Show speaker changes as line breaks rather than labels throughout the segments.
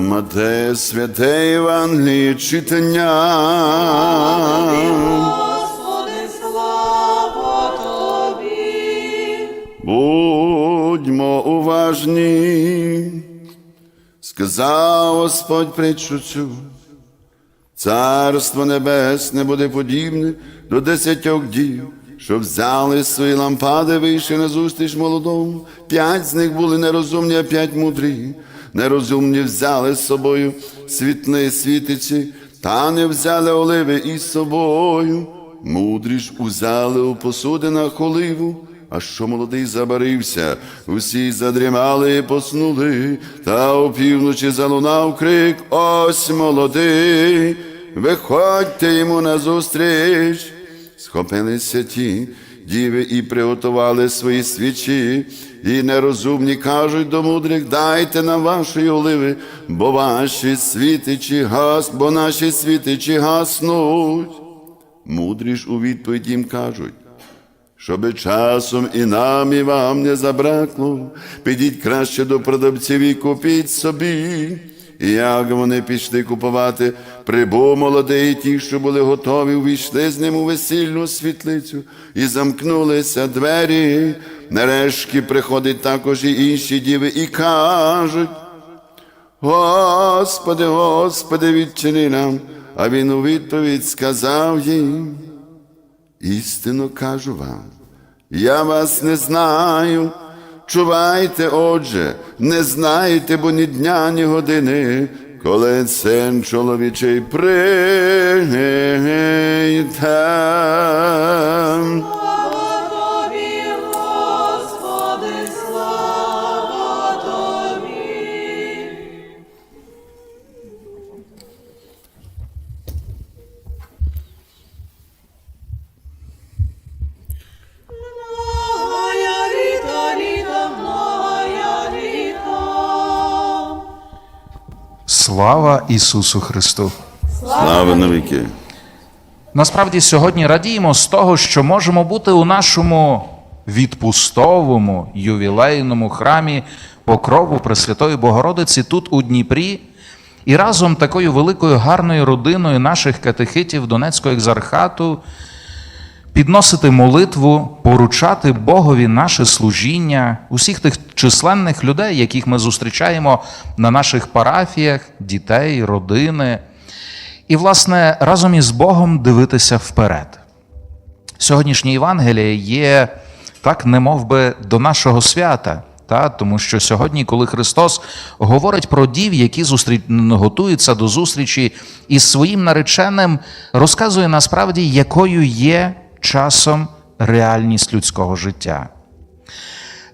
Мате святе Євангеліє читання.
Господи, слава Тобі.
Будьмо уважні, сказав Господь притчу. Царство небесне буде подібне до десятьох дів, що взяли свої лампади, вийшли на зустріч молодому. П'ять з них були нерозумні, а п'ять мудрі. Нерозумні взяли з собою світли світиці, та не взяли оливи із собою. Мудрі ж узяли у посудинах оливу. А що молодий забарився, усі задрімали і поснули, та опівночі залунав крик, ось молодий, виходьте йому назустріч. Схопилися ті діви і приготували свої свічі, і нерозумні кажуть до мудрих, дайте нам вашої оливи, бо ваші світичі гас, бо наші світичі гаснуть. Мудрі ж у відповідь їм кажуть, щоби часом і нам, і вам не забракло, підіть краще до продавців і купіть собі. І як вони пішли купувати, прибув молодий, ті, що були готові, увійшли з ним у весільну світлицю і замкнулися двері. Нарешті приходять також і інші діви і кажуть, Господи, Господи, відчини нам, а він у відповідь сказав їм. Істинно кажу вам, я вас не знаю. Чувайте, отже, не знаєте, бо ні дня, ні години, коли син чоловічий прийде.
Слава
Ісусу Христу!
Слава навіки.
Насправді сьогодні радіємо з того, що можемо бути у нашому відпустовому ювілейному храмі Покрову Пресвятої Богородиці тут у Дніпрі. І разом такою великою гарною родиною наших катехитів Донецького екзархату підносити молитву, поручати Богові наше служіння, усіх тих численних людей, яких ми зустрічаємо на наших парафіях, дітей, родини. І, власне, разом із Богом дивитися вперед. Сьогоднішнє Євангеліє є так, немов би, до нашого свята. Та, тому що сьогодні, коли Христос говорить про дів, які зустрі... готуються до зустрічі із своїм нареченим, розказує насправді, якою є часом реальність людського життя.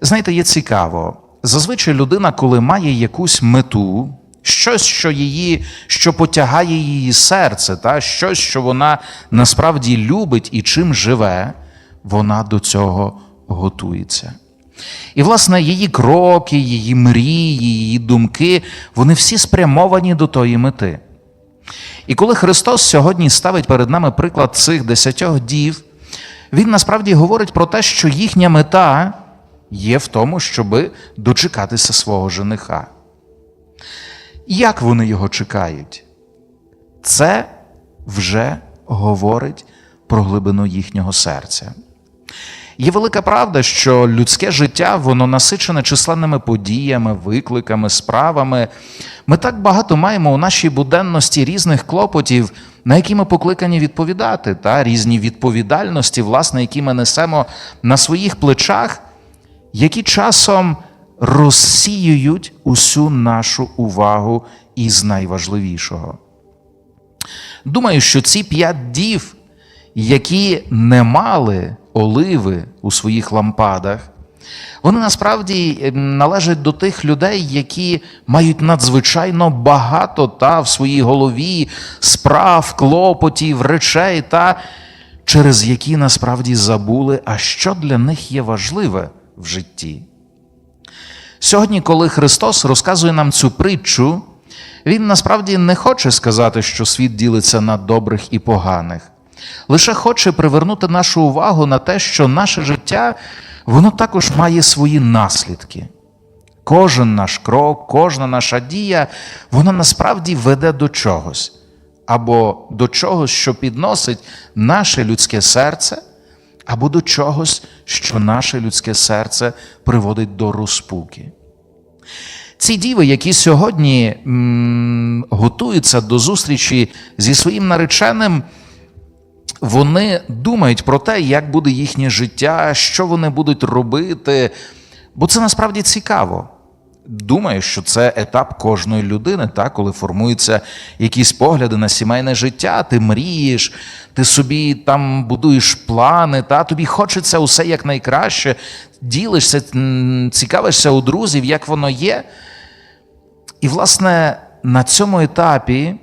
Знаєте, є цікаво. Зазвичай людина, коли має якусь мету, щось, що її, що потягає її серце, та, щось, що вона насправді любить і чим живе, вона до цього готується. І, власне, її кроки, її мрії, її думки, вони всі спрямовані до тої мети. І коли Христос сьогодні ставить перед нами приклад цих десятьох дів, Він насправді говорить про те, що їхня мета є в тому, щоби дочекатися свого жениха. Як вони його чекають? Це вже говорить про глибину їхнього серця. Є велика правда, що людське життя воно насичене численними подіями, викликами, справами. Ми так багато маємо у нашій буденності різних клопотів, на які ми покликані відповідати, та різні відповідальності, власне, які ми несемо на своїх плечах, які часом розсіюють усю нашу увагу із найважливішого. Думаю, що ці п'ять дів, які не мали оливи у своїх лампадах, вони насправді ем, належать до тих людей, які мають надзвичайно багато та в своїй голові справ, клопотів, речей, та через які насправді забули, а що для них є важливе в житті. Сьогодні, коли Христос розказує нам цю притчу, Він насправді не хоче сказати, що світ ділиться на добрих і поганих. Лише хоче привернути нашу увагу на те, що наше життя воно також має свої наслідки. Кожен наш крок, кожна наша дія, вона насправді веде до чогось. Або до чогось, що підносить наше людське серце, або до чогось, що наше людське серце приводить до розпуки. Ці діви, які сьогодні готуються до зустрічі зі своїм нареченим, вони думають про те, як буде їхнє життя, що вони будуть робити, бо це насправді цікаво. Думаю, що це етап кожної людини, та, коли формуються якісь погляди на сімейне життя, ти мрієш, ти собі там будуєш плани, та, тобі хочеться усе якнайкраще, ділишся, цікавишся у друзів, як воно є. І, власне, на цьому етапі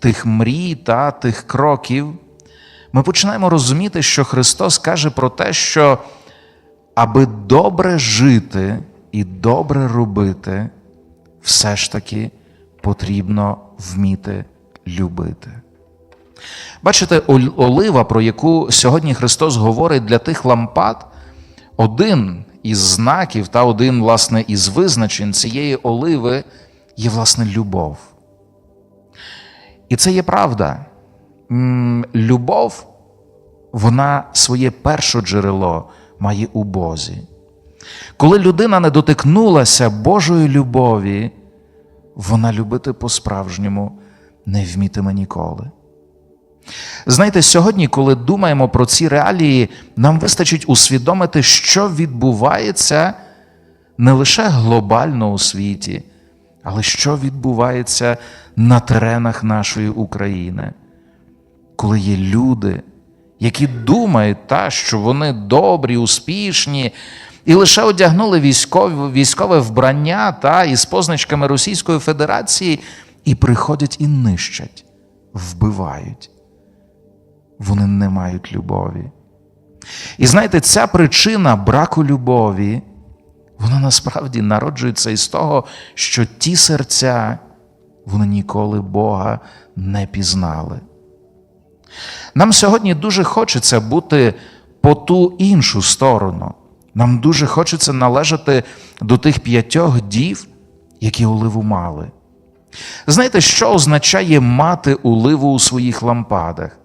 тих мрій та тих кроків ми починаємо розуміти, що Христос каже про те, що аби добре жити і добре робити, все ж таки потрібно вміти любити. Бачите, олива, про яку сьогодні Христос говорить для тих лампад, один із знаків та один, власне, із визначень цієї оливи є, власне, любов. І це є правда. Любов, вона своє перше джерело має у Бозі. Коли людина не дотикнулася Божої любові, вона любити по-справжньому не вмітиме ніколи. Знаєте, сьогодні, коли думаємо про ці реалії, нам вистачить усвідомити, що відбувається не лише глобально у світі, але що відбувається на теренах нашої України, коли є люди, які думають, та, що вони добрі, успішні, і лише одягнули військове, військове вбрання та, із позначками Російської Федерації, і приходять і нищать, вбивають. Вони не мають любові. І знаєте, ця причина браку любові, вона насправді народжується із того, що ті серця, вони ніколи Бога не пізнали. Нам сьогодні дуже хочеться бути по ту іншу сторону. Нам дуже хочеться належати до тих п'ятьох дів, які оливу мали. Знаєте, що означає мати оливу у своїх лампадах?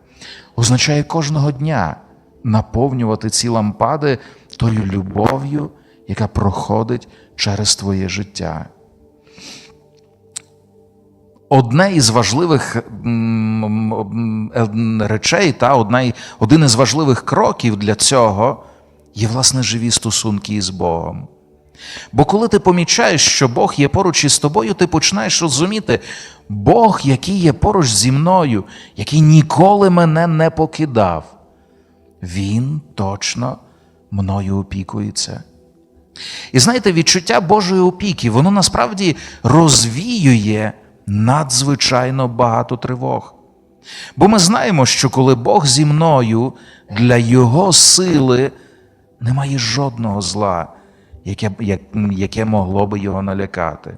Означає кожного дня наповнювати ці лампади тою любов'ю, яка проходить через твоє життя. Одне із важливих речей, та один із важливих кроків для цього є власне живі стосунки із Богом. Бо коли ти помічаєш, що Бог є поруч із тобою, ти починаєш розуміти, Бог, який є поруч зі мною, який ніколи мене не покидав, Він точно мною опікується. І знаєте, відчуття Божої опіки, воно насправді розвіює надзвичайно багато тривог. Бо ми знаємо, що коли Бог зі мною, для Його сили немає жодного зла, яке, яке могло би його налякати.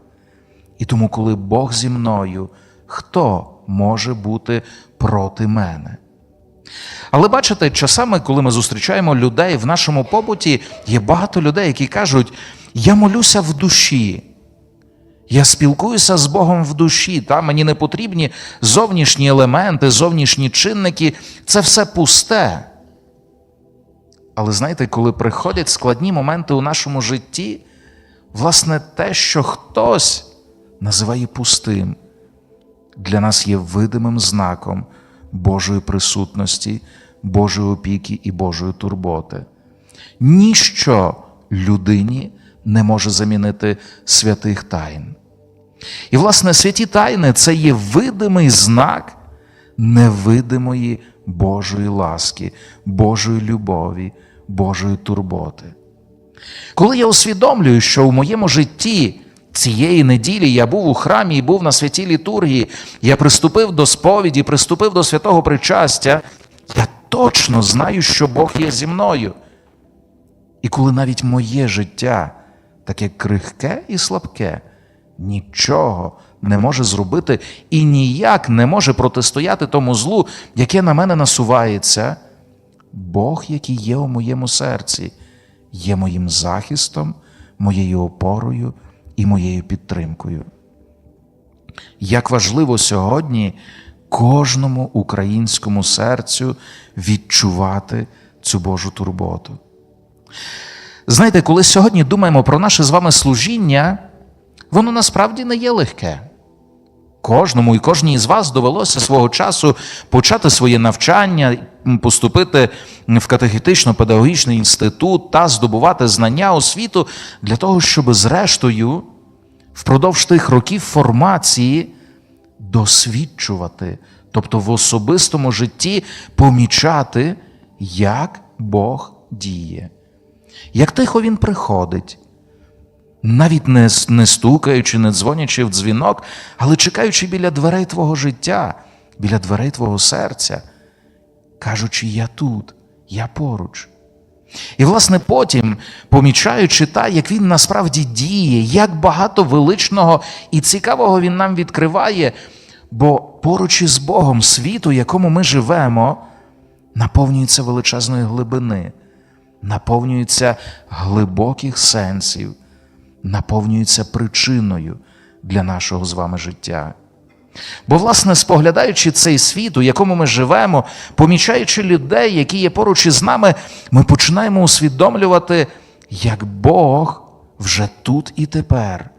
І тому, коли Бог зі мною, хто може бути проти мене? Але бачите, часами, коли ми зустрічаємо людей в нашому побуті, є багато людей, які кажуть: я молюся в душі. Я спілкуюся з Богом в душі, та мені не потрібні зовнішні елементи, зовнішні чинники, це все пусте. Але знаєте, коли приходять складні моменти у нашому житті, власне, те, що хтось називає пустим, для нас є видимим знаком Божої присутності, Божої опіки і Божої турботи. Ніщо людині не може замінити святих тайн. І, власне, святі тайни це є видимий знак невидимої Божої ласки, Божої любові, Божої турботи. Коли я усвідомлюю, що в моєму житті цієї неділі я був у храмі і був на святій літургії, я приступив до сповіді, приступив до святого причастя, я точно знаю, що Бог є зі мною. І коли навіть моє життя таке крихке і слабке, нічого не може зробити і ніяк не може протистояти тому злу, яке на мене насувається, Бог, який є у моєму серці, є моїм захистом, моєю опорою і моєю підтримкою. Як важливо сьогодні кожному українському серцю відчувати цю Божу турботу. Знаєте, коли сьогодні думаємо про наше з вами служіння, воно насправді не є легке. Кожному і кожній з вас довелося свого часу почати своє навчання, поступити в катехетично-педагогічний інститут та здобувати знання освіту для того, щоб зрештою впродовж тих років формації досвідчувати, тобто в особистому житті помічати, як Бог діє, як тихо Він приходить, навіть не, не стукаючи, не дзвонячи в дзвінок, але чекаючи біля дверей твого життя, біля дверей твого серця, кажучи, я тут, я поруч. І, власне, потім, помічаючи та, як він насправді діє, як багато величного і цікавого він нам відкриває, бо поруч із Богом світ, у якому ми живемо, наповнюється величезної глибини, наповнюється глибоких сенсів, наповнюється причиною для нашого з вами життя. Бо, власне, споглядаючи цей світ, у якому ми живемо, помічаючи людей, які є поруч із нами, ми починаємо усвідомлювати, як Бог вже тут і тепер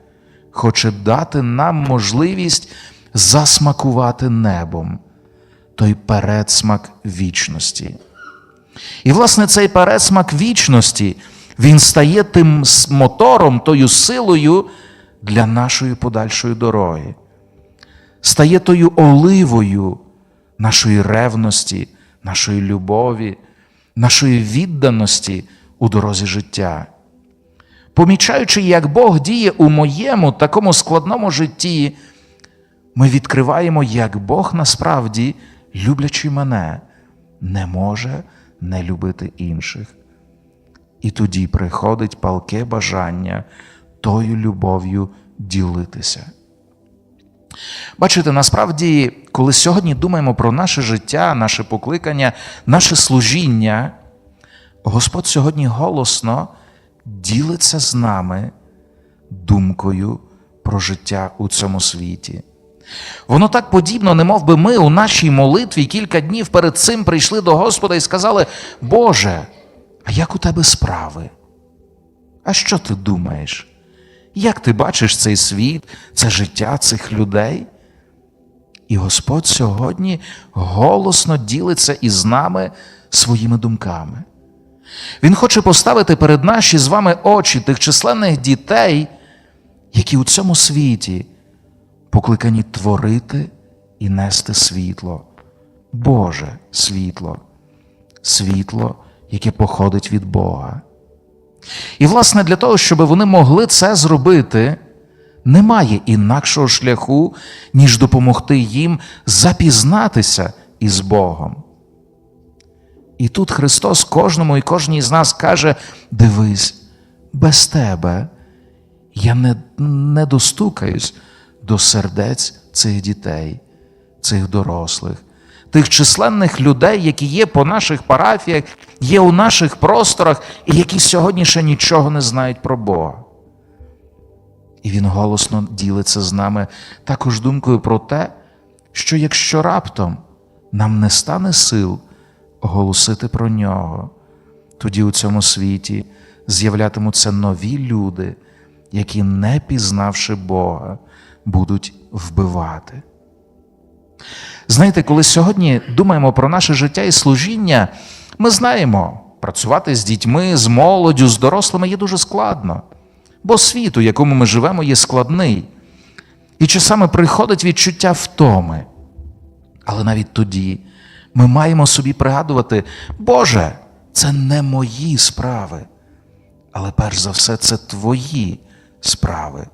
хоче дати нам можливість засмакувати небом той передсмак вічності. І, власне, цей пересмак вічності, він стає тим мотором, тою силою для нашої подальшої дороги стає тою оливою нашої ревності, нашої любові, нашої відданості у дорозі життя. Помічаючи, як Бог діє у моєму такому складному житті, ми відкриваємо, як Бог насправді, люблячи мене, не може не любити інших. І тоді приходить палке бажання тою любов'ю ділитися. Бачите, насправді, коли сьогодні думаємо про наше життя, наше покликання, наше служіння, Господь сьогодні голосно ділиться з нами думкою про життя у цьому світі. Воно так подібно, немов би ми у нашій молитві кілька днів перед цим прийшли до Господа і сказали: Боже, а як у тебе справи? А що ти думаєш? Як ти бачиш цей світ, це життя цих людей? І Господь сьогодні голосно ділиться із нами своїми думками. Він хоче поставити перед наші з вами очі тих численних дітей, які у цьому світі покликані творити і нести світло, Боже світло, світло, яке походить від Бога. І, власне, для того, щоб вони могли це зробити, немає інакшого шляху, ніж допомогти їм запізнатися із Богом. І тут Христос кожному і кожній з нас каже: дивись, без тебе я не, не достукаюсь до сердець цих дітей, цих дорослих, тих численних людей, які є по наших парафіях, є у наших просторах, і які сьогодні ще нічого не знають про Бога. І він голосно ділиться з нами також думкою про те, що якщо раптом нам не стане сил оголосити про нього, тоді у цьому світі з'являтимуться нові люди, які, не пізнавши Бога, будуть вбивати. Знаєте, коли сьогодні думаємо про наше життя і служіння, ми знаємо, працювати з дітьми, з молоддю, з дорослими є дуже складно, бо світ, у якому ми живемо, є складний. І часами приходить відчуття втоми. Але навіть тоді ми маємо собі пригадувати, Боже, це не мої справи, але перш за все, це Твої справи.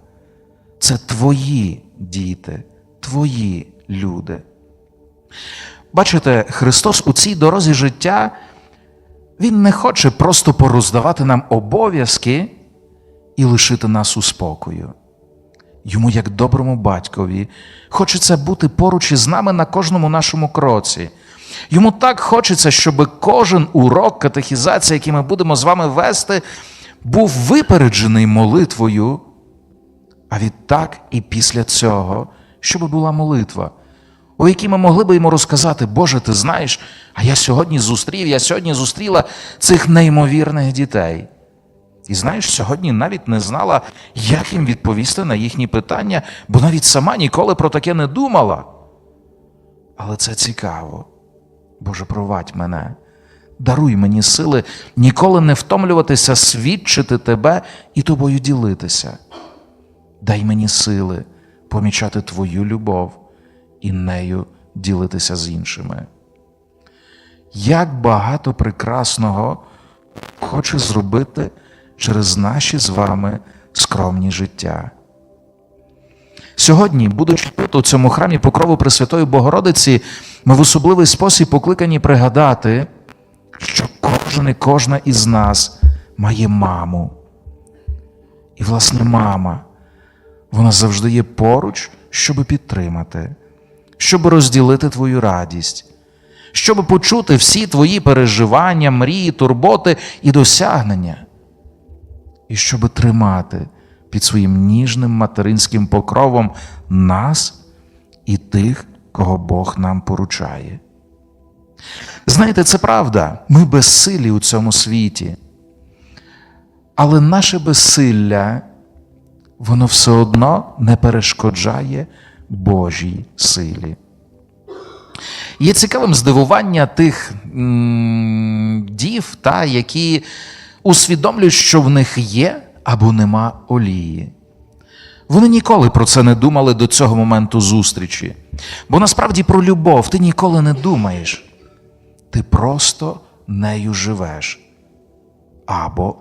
Це Твої діти, Твої люди. Бачите, Христос у цій дорозі життя, Він не хоче просто пороздавати нам обов'язки і лишити нас у спокою. Йому, як доброму батькові, хочеться бути поруч із нами на кожному нашому кроці. Йому так хочеться, щоб кожен урок катехізації, який ми будемо з вами вести, був випереджений молитвою, а відтак і після цього, щоб була молитва, у якій ми могли би йому розказати, Боже, ти знаєш, а я сьогодні зустрів, я сьогодні зустріла цих неймовірних дітей. І знаєш, сьогодні навіть не знала, як їм відповісти на їхні питання, бо навіть сама ніколи про таке не думала. Але це цікаво. Боже, провадь мене, даруй мені сили ніколи не втомлюватися, свідчити Тебе і тобою ділитися. Дай мені сили помічати Твою любов і нею ділитися з іншими. Як багато прекрасного хоче зробити через наші з вами скромні життя. Сьогодні, будучи тут у цьому храмі Покрову Пресвятої Богородиці, ми в особливий спосіб покликані пригадати, що кожен і кожна із нас має маму. І, власне, мама, вона завжди є поруч, щоб підтримати, щоб розділити твою радість, щоб почути всі твої переживання, мрії, турботи і досягнення, і щоб тримати під своїм ніжним материнським покровом нас і тих, кого Бог нам поручає. Знаєте, це правда, ми безсилі у цьому світі. Але наше безсилля, воно все одно не перешкоджає Божій силі. Є цікавим здивування тих дів, та, які усвідомлюють, що в них є або нема олії. Вони ніколи про це не думали до цього моменту зустрічі. Бо насправді про любов ти ніколи не думаєш. Ти просто нею живеш. Або,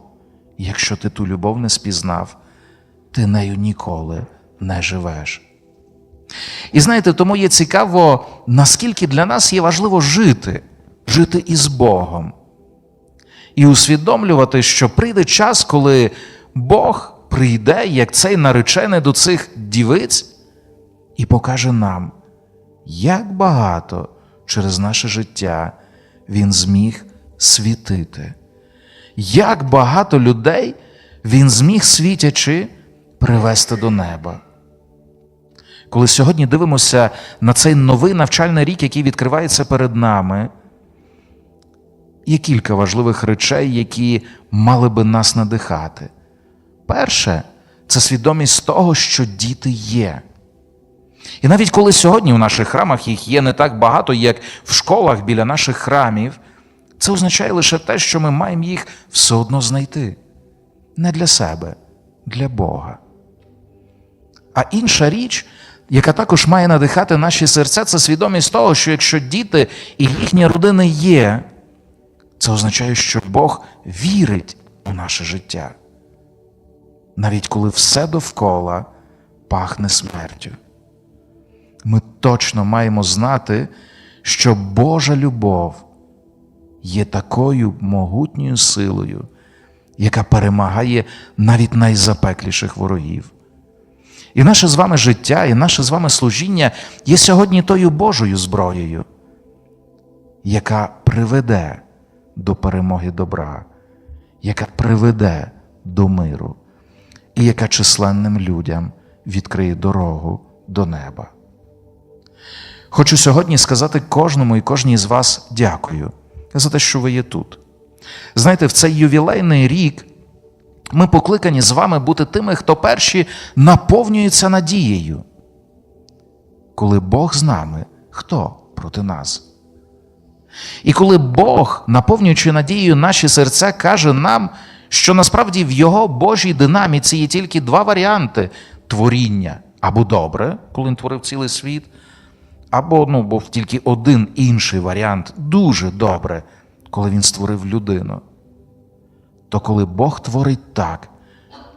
якщо ти ту любов не спізнав, ти нею ніколи не живеш. І знаєте, тому є цікаво, наскільки для нас є важливо жити, жити із Богом. І усвідомлювати, що прийде час, коли Бог прийде, як цей наречений до цих дівиць, і покаже нам, як багато через наше життя Він зміг світити, як багато людей Він зміг світячи привести до неба. Коли сьогодні дивимося на цей новий навчальний рік, який відкривається перед нами, є кілька важливих речей, які мали би нас надихати. Перше, це свідомість того, що діти є. І навіть коли сьогодні в наших храмах їх є не так багато, як в школах біля наших храмів, це означає лише те, що ми маємо їх все одно знайти. Не для себе, для Бога. А інша річ, яка також має надихати наші серця, це свідомість того, що якщо діти і їхні родини є, це означає, що Бог вірить у наше життя. Навіть коли все довкола пахне смертю. Ми точно маємо знати, що Божа любов є такою могутньою силою, яка перемагає навіть найзапекліших ворогів. І наше з вами життя, і наше з вами служіння є сьогодні тою Божою зброєю, яка приведе до перемоги добра, яка приведе до миру, і яка численним людям відкриє дорогу до неба. Хочу сьогодні сказати кожному і кожній з вас дякую за те, що ви є тут. Знаєте, в цей ювілейний рік ми покликані з вами бути тими, хто перші наповнюється надією. Коли Бог з нами, хто проти нас? І коли Бог, наповнюючи надією наші серця, каже нам, що насправді в Його Божій динаміці є тільки два варіанти творіння або добре, коли він творив цілий світ, або ну, був тільки один інший варіант дуже добре, коли він створив людину. То коли Бог творить так,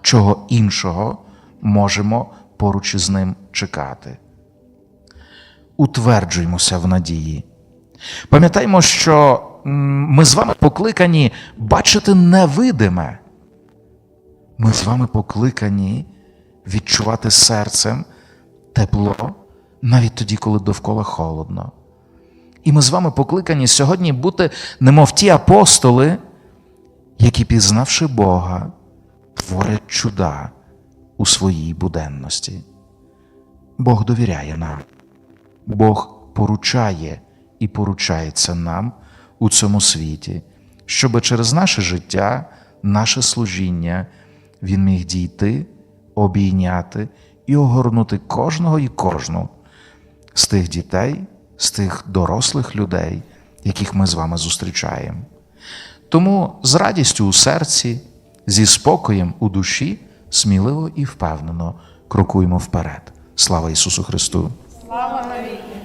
чого іншого можемо поруч із ним чекати. Утверджуємося в надії. Пам'ятаймо, що ми з вами покликані бачити невидиме. Ми з вами покликані відчувати серцем тепло навіть тоді, коли довкола холодно. І ми з вами покликані сьогодні бути, немов ті апостоли, які, пізнавши Бога, творять чуда у своїй буденності. Бог довіряє нам, Бог поручає і поручається нам у цьому світі, щоб через наше життя, наше служіння Він міг дійти, обійняти і огорнути кожного і кожну з тих дітей, з тих дорослих людей, яких ми з вами зустрічаємо. Тому з радістю у серці, зі спокоєм у душі, сміливо і впевнено крокуємо вперед. Слава Ісусу Христу!
Слава навіки!